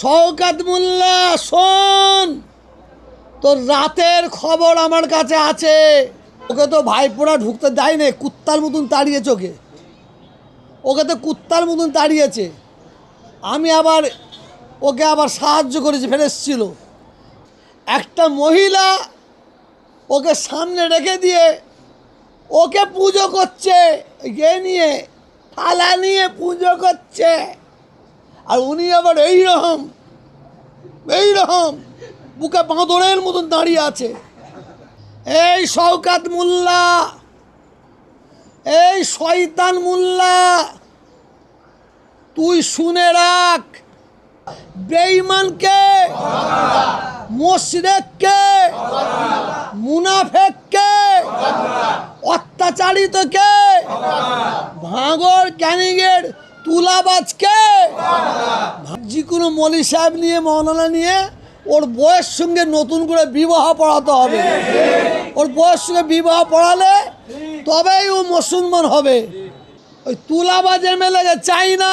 শওকাত মোল্লা, শোন। তোর রাতের খবর আমার কাছে আছে। ওকে তো ভাইপোড়া ঢুকতে দেয় না কুত্তার মতন তাড়িয়েছে ওকে। ওকে তো কুত্তার মতন তাড়িয়েছে। আমি আবার ওকে আবার সাহায্য করেছি ফেলে এসেছিল। একটা মহিলা ওকে সামনে রেখে দিয়ে ওকে পুজো করছে, এ নিয়ে, থালা নিয়ে পুজো করছে। আর উনি আবার এই রকম এই রকম, বুকে বাঁদরের মতন দাঁড়িয়ে আছে। এই শওকাত মোল্লা, এই শয়তান মোল্লা, তুই শুনে রাখ, বেঈমানকে মোশরেককে মুনাফেককে, অত্যাচারিতকে ভাঙর ক্যানিংয়ের তুলাবাজকে? যে কোনো মলি সাহেব নিয়ে মৌলানা নিয়ে ওর বয়স সঙ্গে নতুন করে বিবাহ পড়াতে হবে। ওর বয়স সঙ্গে বিবাহ পড়ালে তবেই ও মুসলমান হবে। ওই তুলাবাজ এমএলএকে চাই না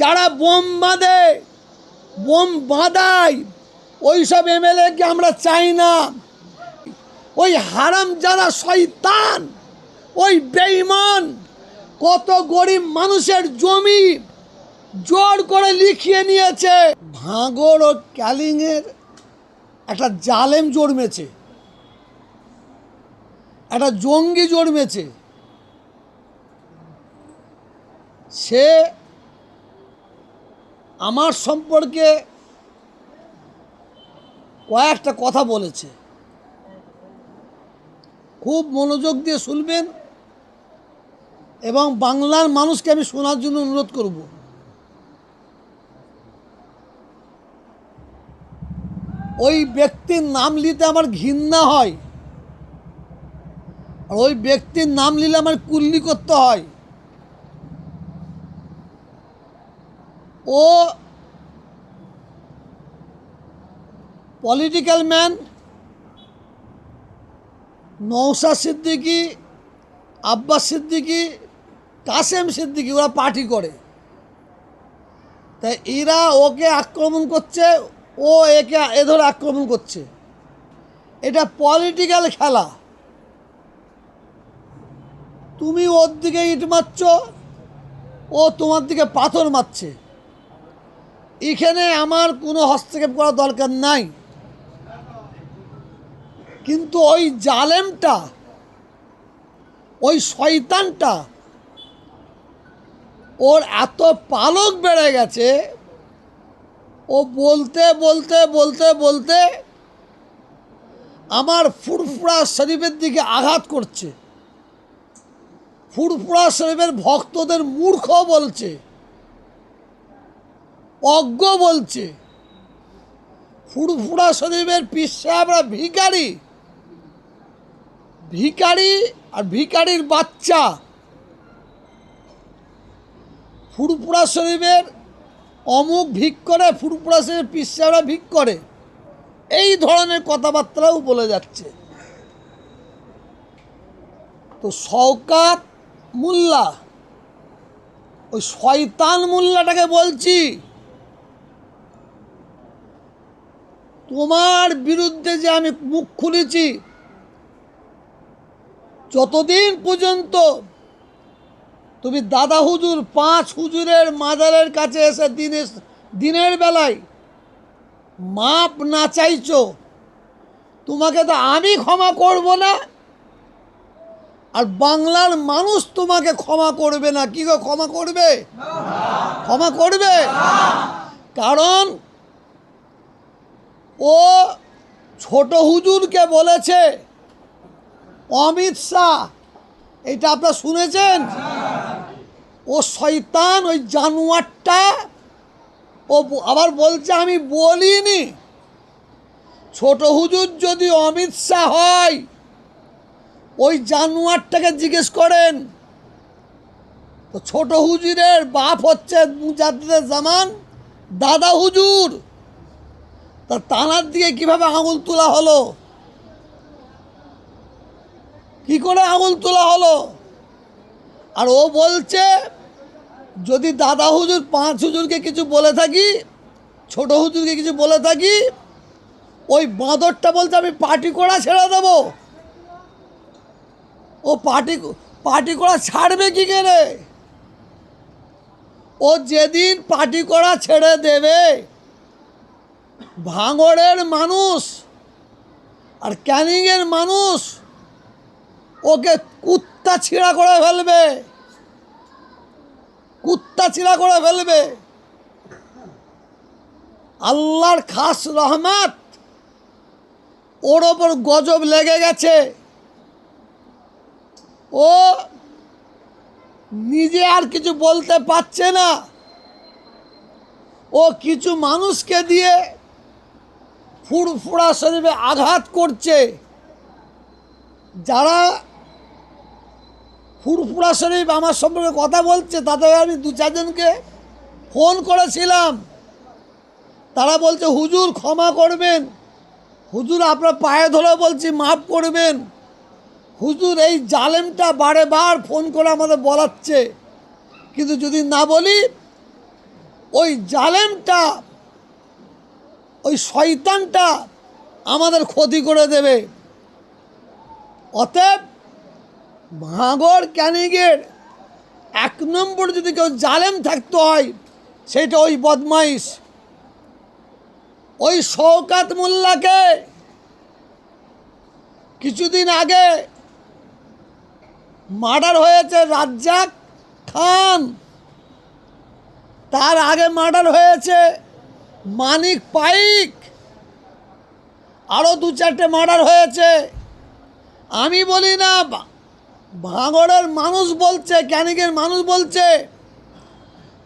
যারা বোম বাঁধে, বোম বাঁধায় ওই সব এমএলএকে আমরা চাই না। ওই হারাম যারা শয়তান, ওই বেঈমান কত গরিব মানুষের জমি জোর করে লিখিয়ে নিয়েছে। ভাঙর ও ক্যালিংয়ের একটা জালেম জন্মেছে। একটা জঙ্গি জন্মেছে। সে আমার সম্পর্কে কয়েকটা কথা বলেছে। খুব মনোযোগ দিয়ে শুনবেন। এবং বাংলার মানুষকে আমি শোনার জন্য অনুরোধ করব। ওই ব্যক্তির নাম নিতে আমার ঘৃণা হয়। আর ওই ব্যক্তির নাম নিলে আমার কুল্লি করতে হয়। ও পলিটিক্যাল ম্যান নৌসা সিদ্দিকি, আব্বাস সিদ্দিকি কাসেম সিদ্দিকি, ওরা পার্টি করে। তাই এরা ওকে আক্রমণ করছে, ও একে এ ধরে আক্রমণ করছে। এটা পলিটিক্যাল খেলা। তুমি ওর দিকে ইট মারছ, ও তোমার দিকে পাথর মারছে। এখানে আমার কোনো হস্তক্ষেপ করার দরকার নাই। কিন্তু ওই জালেমটা, ওই শয়তানটা ওর এত পালক বেড়ে গেছে, ও বলতে বলতে বলতে বলতে আমার ফুরফুরা শরীফের দিকে আঘাত করছে। ফুরফুরা শরীফের ভক্তদের মূর্খ বলছে, অজ্ঞ বলছে। ফুরফুরা শরীফের পীর সাহেবরা ভিকারি ভিকারি আর ভিকারির বাচ্চা। ফুরফুরা শরীফের অমুক ভিক করে ফুরফুরা শরীফের পীর সাহেবরা ভিক করে। এই ধরনের কথাবার্তাও বলে যাচ্ছে। তো শওকাত মোল্লা, ওই শয়তান মোল্লাটাকে বলছি, তোমার বিরুদ্ধে যে আমি মুখ খুলেছি, যতদিন পর্যন্ত তুমি দাদা হুজুর, পাঁচ হুজুরের মাজারের কাছে এসে দিনের দিনের বেলায় মাপ না চাইছ, তোমাকে তো আমি ক্ষমা করব না? আর বাংলার মানুষ তোমাকে ক্ষমা করবে না, কি ক্ষমা করবে? ক্ষমা করবে? কারণ ও ছোট হুজুরকে বলেছে, অমিত শাহ, এটা আপনারা শুনেছেন? ও শয়তান, ওই জানোয়ারটা, ও আবার বলছে, আমি বলিনি। ছোট হুজুর যদি অমিত শাহ হয়, ওই জানোয়ারটাকে জিজ্ঞেস করেন, তো ছোট হুজুরের বাপ হচ্ছে মুজাদ্দিদের জামান, দাদা হুজুর। তা তানার দিকে কীভাবে আঙুল তোলা হলো? কি করে আঙুল তোলা হলো? আর ও বলছে যদি দাদা হুজুর, পাঁচ হুজুরকে কিছু বলে থাকি, ছোট হুজুরকে কিছু বলে থাকি, ওই বাঁদরটা বলছে, আমি পার্টি করা ছেড়ে দেবো? ও পার্টি পার্টি করা ছাড়বে কি করে? ও যেদিন পার্টি করা ছেড়ে দেবে, ভাঙড়ের মানুষ আর ক্যানিংয়ের মানুষ, ওকে কুত্তা ছিঁড়া করে ফেলবে। কুত্তা ছিঁড়া করে ফেলবে। আল্লাহর খাস রহমত, ওর ওপর গজব লেগে গেছে। ও নিজে আর কিছু বলতে পারছে না। ও কিছু মানুষকে দিয়ে ফুরফুরা শরীফে আঘাত করছে। যারা ফুরফুরা শরীফ আমার সম্পর্কে কথা বলছে, তাতে আমি দু চারজনকে ফোন করেছিলাম। তারা বলছে, হুজুর, ক্ষমা করবেন। হুজুর, আপনার পায়ে ধরে বলছি, মাফ করবেন। হুজুর, এই জালেমটা বারে বার ফোন করে আমাদের বলাচ্ছে। কিন্তু যদি না বলি, ওই জালেমটা, ওই শয়তানটা আমাদের ক্ষতি করে দেবে। অতএব ভাঙর ক্যানিগের এক নম্বর যদি কেউ জালেম থাকতে হয়, সেটা ওই বদমাইশ। ওই শওকাত মোল্লাকে কিছুদিন আগে মার্ডার হয়েছে রাজ্জাক খান। তার আগে মার্ডার হয়েছে মানিক পাইক। আরও দু চারটে মার্ডার হয়েছে। আমি বলি না ভাঙড়ের মানুষ বলছে ক্যানিকের মানুষ বলছে,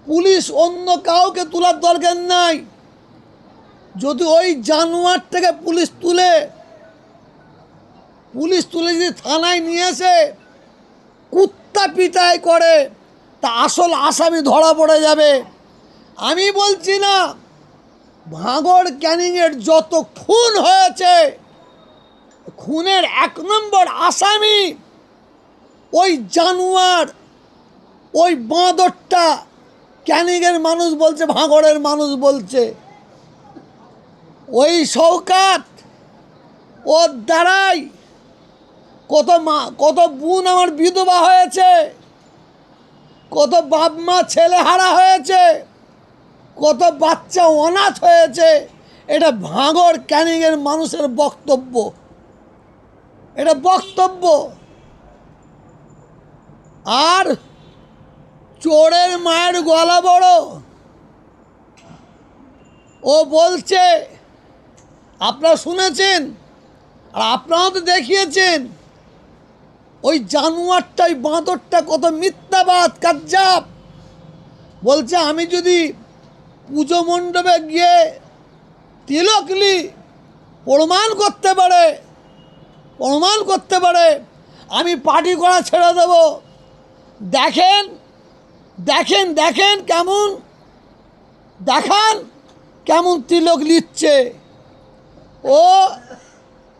পুলিশ অন্য কাউকে তোলার দরকার নাই। যদি ওই জানোয়ার থেকে পুলিশ তুলে পুলিশ তুলে যদি থানায় নিয়ে এসে কুত্তা পিটাই করে, তা আসল আসামি ধরা পড়ে যাবে। আমি বলছি না, ভাঙড় ক্যানিংয়ের যত খুন হয়েছে, খুনের এক নম্বর আসামি ওই জানোয়ার, ওই বাঁদরটা ক্যানিংয়ের মানুষ বলছে, ভাঙড়ের মানুষ বলছে। ওই শওকাত ওর দ্বারাই কত মা, কত বোন আমার বিধবা হয়েছে। কত বাপ মা, ছেলে হারা হয়েছে। কত বাচ্চা অনাথ হয়েছে। এটা ভাঙর ক্যানিংয়ের মানুষের বক্তব্য। এটা বক্তব্য। আর চোরের মায়ের গলা বড়। ও বলছে, আপনারা শুনেছেন? আর আপনারাও তো দেখিয়েছেন? ওই জানোয়ারটা ওই বাঁদরটা কত মিথ্যাবাদ, কাজ্জাব। বলছে, আমি যদি পুজো মণ্ডপে গিয়ে তিলকলি প্রমাণ করতে পারে, প্রমাণ করতে পারে, আমি পার্টি করা ছেড়ে দেব। দেখেন দেখেন দেখেন কেমন, দেখান কেমন তিলক লিচ্ছে ও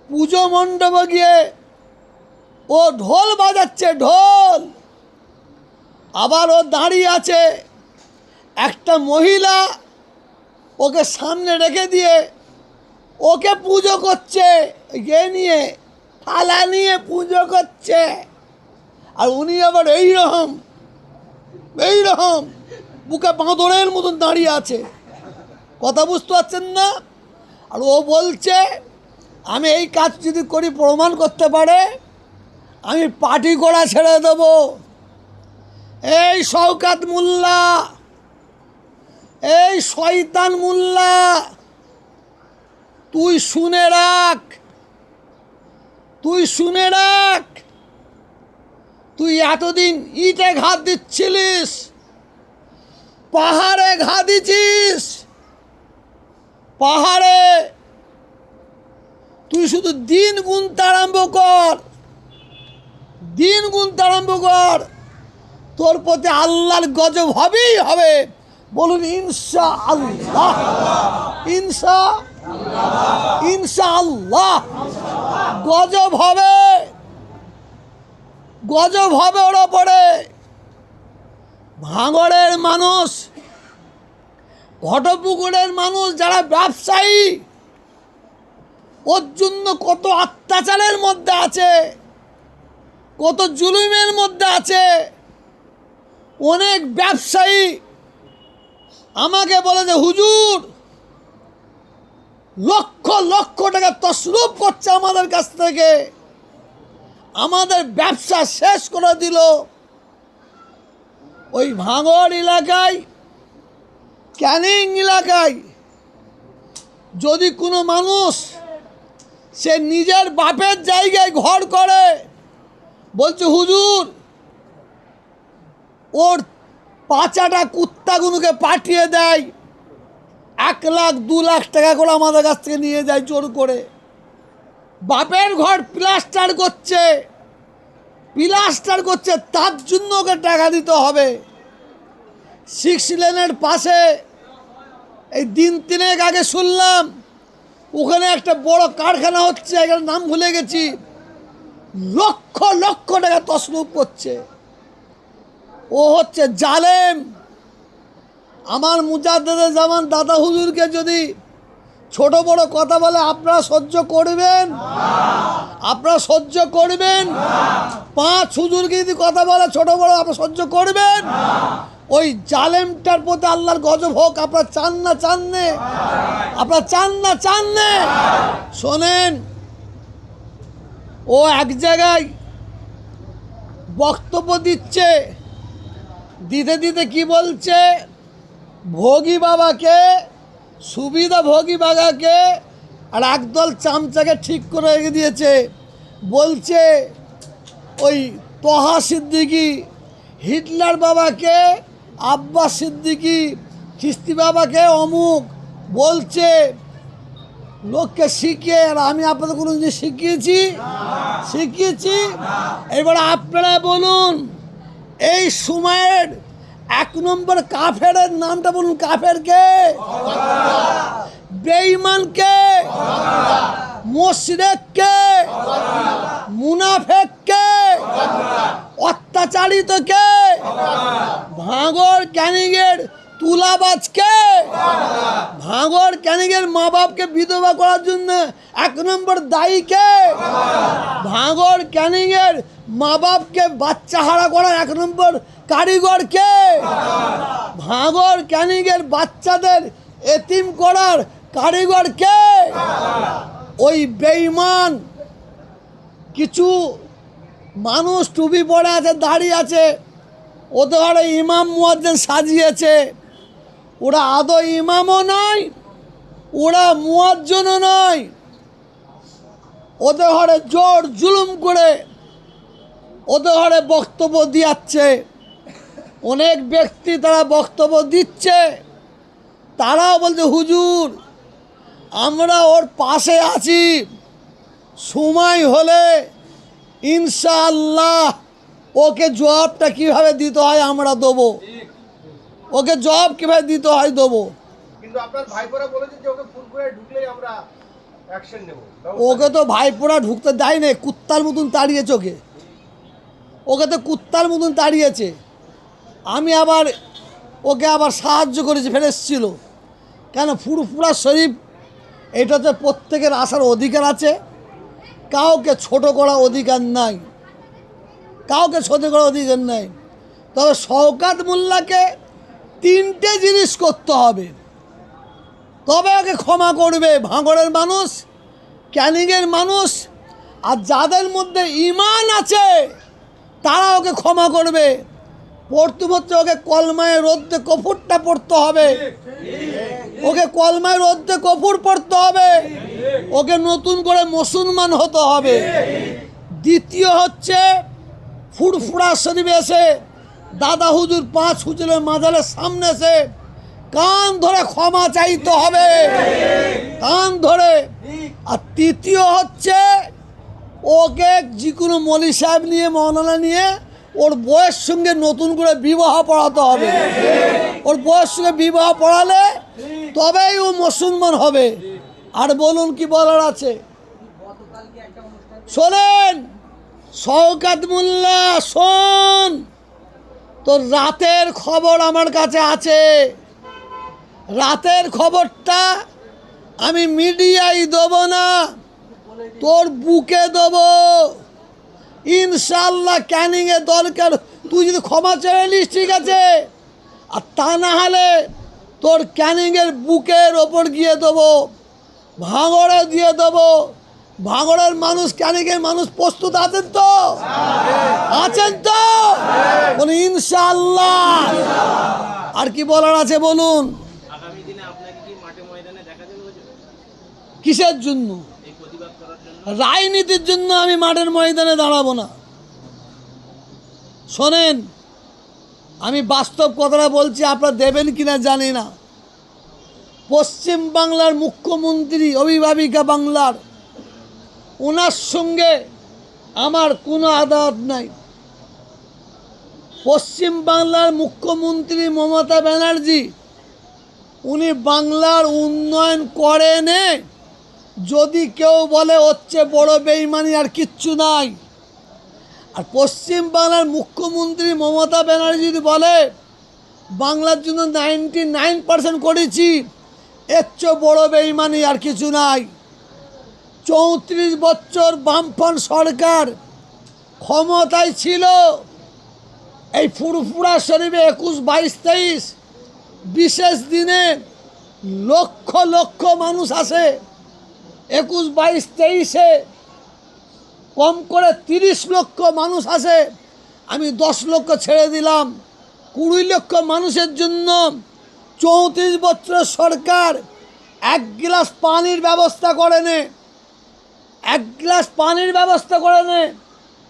পুজো মণ্ডপে গিয়ে ও ঢোল বাজাচ্ছে, ঢোল। আবার ও দাঁড়িয়ে আছে। একটা মহিলা ওকে সামনে রেখে দিয়ে ওকে পুজো করছে, এ নিয়ে, থালা নিয়ে পুজো করছে। আর উনি আবার এই রকম এই রকম বুকে বাঁদরের মতন দাঁড়িয়ে আছে। কথা বুঝতে পারছেন না? আর ও বলছে, আমি এই কাজ যদি করি, প্রমাণ করতে পারে, আমি পার্টি করা ছেড়ে দেব। এই শওকাত মোল্লা, এই শয়তান মোল্লা, তুই শুনে রাখ, তুই শুনে রাখ। তুই এতদিন ইটে ঘাত দিচ্ছিলিস? পাহাড়ে ঘা দিছিস পাহাড়ে? তুই শুধু দিন গুনতে আরম্ভ কর। দিন গুনতে আরম্ভ কর। তোর প্রতি আল্লাহর গজব হবেই হবে। বলুন ইনশা আল্লাহ ইনশা ইনশা আল্লাহ গজব হবে। গজব হবে ওর ওপরে। ভাঙড়ের মানুষ, ঘটপুকুরের মানুষ যারা ব্যবসায়ী, ওর জন্য কত অত্যাচারের মধ্যে আছে, কত জুলুমের মধ্যে আছে। অনেক ব্যবসায়ী আমাকে বলে যে, হুজুর, লক্ষ লক্ষ টাকা তসরুপ করছে আমাদের কাছ থেকে। আমাদের ব্যবসা শেষ করে দিল। ওই ভাঙড় এলাকায়, ক্যানিং এলাকায় যদি কোনো মানুষ সে নিজের বাপের জায়গায় ঘর করে, বলছে, হুজুর, ওর পাঁচাটা কুত্তাগুলোকে পাঠিয়ে দেয়, এক লাখ, দু লাখ টাকা করে আমাদের কাছ থেকে নিয়ে যায় জোর করে। বাপের ঘর প্লাস্টার করছে। প্লাস্টার করছে, তার জন্য ওকে টাকা দিতে হবে। সিক্স লেনের পাশে, এই দিন তিনেক আগে শুনলাম, ওখানে একটা বড় কারখানা হচ্ছে এখানে নাম ভুলে গেছি। লক্ষ লক্ষ টাকা তসরুপ করছে। ও হচ্ছে জালেম। আমার মুজাদ্দেদের জামান দাদা হুজুরকে যদি ছোট বড় কথা বলে আপনারা সহ্য করবেন? আপনারা সহ্য করবেন? পাঁচ হুজুরকে যদি কথা বলে ছোট বড়, আপনারা সহ্য করবেন? ওই জালেমটার প্রতি আল্লাহর গজব হোক, আপনারা চান না, চান নে। আপনারা চান না, চান নে। শোনেন, ও এক জায়গায় বক্তব্য দিচ্ছে, দিতে দিতে কি বলছে? ভোগী বাবাকে সুবিধা ভোগী বাবাকে আর একদল চামচাকে ঠিক করে রেখে দিয়েছে। বলছে, ওই তহা সিদ্দিকি, হিটলার বাবাকে আব্বাস সিদ্দিকি খিস্তি বাবাকে অমুক বলছে, লোককে শিখিয়ে, আর আমি আপনাদের কোনো জিনিস শিখিয়েছি? শিখিয়েছি। এবার আপনারা বলুন, এই সময়ের এক নম্বর কাফের নামটা বলুন, কাফের কে? বেঈমান কে? মোশরেক কে? মুনাফেক কে? অত্যাচারিত কে? ভাঙর ক্যানিংয়ের তুলাবাজ কে? ভাঙর ক্যানিংয়ের মা বাপকে বিধবা করার জন্য এক নম্বর দায়ী কে? ভাঙর ক্যানিংয়ের মা বাপকে বাচ্চা হারা করার এক নম্বর কারিগর কে? ভাঙর ক্যানিংয়ের বাচ্চাদের এতিম করার কারিগর কে? ওই বেঈমান কিছু মানুষ টুপি পরে আছে, দাঁড়িয়ে আছে ওদের ঘরে ইমাম মুয়াজ্জেন সাজিয়েছে। ওরা আদৌ ইমামও নয়, ওরা মুয়াজ্জনও নয়। ওদের ঘরে জোর জুলুম করে ওদের ঘরে বক্তব্য দিয়াচ্ছে। অনেক ব্যক্তি তারা বক্তব্য দিচ্ছে। তারাও বলছে হুজুর আমরা ওর পাশে আছি। সময় হলে ইনশাআল্লাহ ওকে জবাবটা কীভাবে দিতে হয় আমরা দেবো। ওকে জবাব কীভাবে দিতে হয় দেবো। ওকে তো ভাইপোরা ঢুকতে দেয় না কুত্তার মতন তাড়িয়ে ওকে। ওকে তো কুত্তার মতন তাড়িয়েছে আমি আবার ওকে আবার সাহায্য করেছি, ফের এসছিল। কেন? ফুরফুরা শরীফ এটাতে প্রত্যেকের আসার অধিকার আছে। কাউকে ছোট করা অধিকার নাই। কাউকে ছোট করার অধিকার নাই। তবে শওকাত মোল্লাকে তিনটে জিনিস করতে হবে। তবে ওকে ক্ষমা করবে, ভাঙড়ের মানুষ, ক্যানিংয়ের মানুষ, আর যাদের মধ্যে ইমান আছে তারা ওকে ক্ষমা করবে। পড়তে হচ্ছে ওকে কলমায় রোদ্দে কফুরটা পড়তে হবে। ওকে কলমায় রোদ্দে কফুর পড়তে হবে। ওকে নতুন করে মুসলমান হতে হবে। দ্বিতীয় হচ্ছে, ফুরফুরা শরীফে এসে দাদা হুজুর পাঁচ হুজুরের মাজারের সামনে এসে কান ধরে ক্ষমা চাইতে হবে। কান ধরে। আর তৃতীয় হচ্ছে ওকে যে কোনো মলি সাহেব নিয়ে মৌলানা নিয়ে ওর বয়স সঙ্গে নতুন করে বিবাহ পড়াতে হবে। ওর বয়স সঙ্গে বিবাহ পড়ালে তবেই ও মুসলমান হবে। আর বলুন কি বলার আছে? শোনেন, শওকাত মোল্লা, শোন, তোর রাতের খবর আমার কাছে আছে। রাতের খবরটা আমি মিডিয়ায় দেবো না। তোর বুকে দেবো। ইনশাল্লাহ ক্যানিংয়ে দরকার। তুই যদি ক্ষমা চেয়ে নিস ঠিক আছে? আর তা না হলে তোর ক্যানিংয়ের বুকের ওপর গিয়ে দেবো। ভাঙড়ে দিয়ে দেবো। ভাঙড়ের মানুষ ক্যানিংয়ের মানুষ প্রস্তুত আছেন তো? আছেন তো? বলুন ইনশাল্লাহ আর কি বলার আছে বলুন? কিসের জন্য এই প্রতিবাদ করার জন্য রাজনীতির জন্য আমি মাঠের ময়দানে দাঁড়াবো না। শোনেন, আমি বাস্তব কথাটা বলছি, আপনারা দেবেন কিনা জানি না। পশ্চিম বাংলার মুখ্যমন্ত্রী, অভিভাবিকা বাংলার, ওনার সঙ্গে আমার কোনো আদালত নাই। পশ্চিম বাংলার মুখ্যমন্ত্রী মমতা ব্যানার্জি, উনি বাংলার উন্নয়ন করেনে যদি কেউ বলে হচ্ছে বড় বেইমানি আর কিচ্ছু নাই। আর পশ্চিম বাংলার মুখ্যমন্ত্রী মমতা ব্যানার্জি যদি বলে, বাংলার জন্য নাইনটি নাইন পার্সেন্ট করেছি, এর চেয়ে বড় বেইমানি আর কিছু নাই। চৌত্রিশ বছর বামফ্রন্ট সরকার ক্ষমতায় ছিল। এই ফুরফুরা শরীফে একুশ, বাইশ, তেইশ, বিশেষ দিনে লক্ষ লক্ষ মানুষ আসে। একুশ, বাইশ, তেইশে কম করে তিরিশ লক্ষ মানুষ আসে আমি দশ লক্ষ ছেড়ে দিলাম। কুড়ি লক্ষ মানুষের জন্য চৌত্রিশ বছরের সরকার এক গ্লাস পানির ব্যবস্থা করে নে। এক গ্লাস পানির ব্যবস্থা করে নে।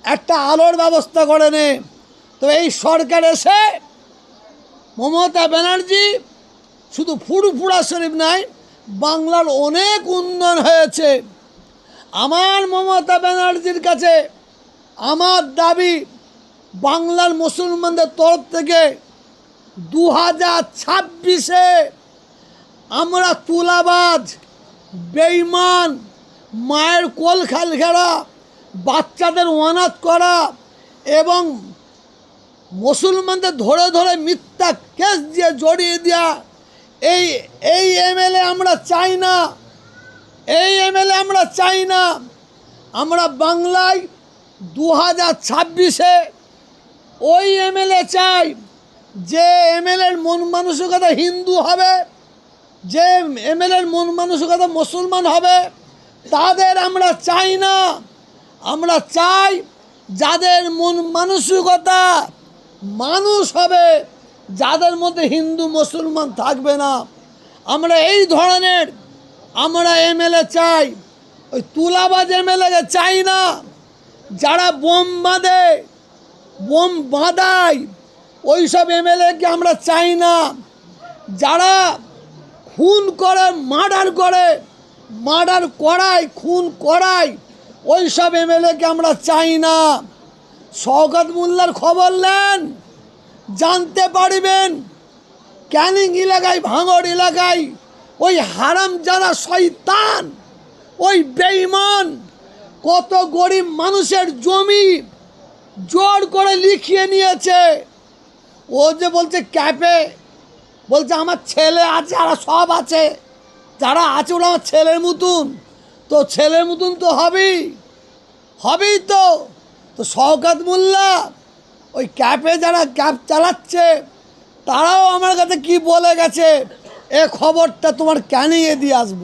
একটা আলোর ব্যবস্থা করে নে। তো এই সরকার এসে মমতা ব্যানার্জি শুধু ফুরফুরা শরীফ নাই বাংলার অনেক উন্নয়ন হয়েছে। আমার মমতা ব্যানার্জির কাছে আমার দাবি, বাংলার মুসলমানদের তরফ থেকে দু হাজার ছাব্বিশে আমরা তুলাবাজ বেইমান মায়ের কোল খাল ঘেরা, বাচ্চাদের অনাথ করা এবং মুসলমানদের ধরে ধরে মিথ্যা কেস দিয়ে জড়িয়ে দেওয়া এই এই এমএলএ আমরা চাই না। এই এমএলএ আমরা চাই না। আমরা বাংলায় দু হাজার ছাব্বিশে ওই এমএলএ চাই যে এমএলএর মন মানসিকতা হিন্দু হবে, যে এমএলএর মন মানসিকতা মুসলমান হবে, তাদের আমরা চাই না। আমরা চাই যাদের মন মানসিকতা মানুষ হবে যাদের মধ্যে হিন্দু, মুসলমান থাকবে না, আমরা এই ধরনের আমরা এমএলএ চাই, ওই তুলাবাজ এমএলএ চাই না। যারা বোম বাঁধে, বোম বাঁধায় ওই সব এমএলএকে আমরা চাই না। যারা খুন করে, মার্ডার করে, মার্ডার করায়, খুন করায় ওই সব এমএলএকে আমরা চাই না। শওকত মোল্লার খবর নেন? জানতে পারবেন, ক্যানিং এলাকায়, ভাঙড় এলাকায়, ওই হারাম যারা শয়তান, ওই বেইমান কত গরিব মানুষের জমি জোর করে লিখিয়ে নিয়েছে। ও যে বলছে ক্যাপে বলছে, আমার ছেলে আছে, আর সব আছে। যারা আছে, ওরা আমার ছেলের মতন। তো ছেলের মতন তো হবেই হবেই তো। তো শওকাত মোল্লা ওই ক্যাপে যারা ক্যাব চালাচ্ছে, তারাও আমার কাছে কি বলে গেছে? এ খবরটা তোমার ক্যানিংয়ে দিয়ে আসব?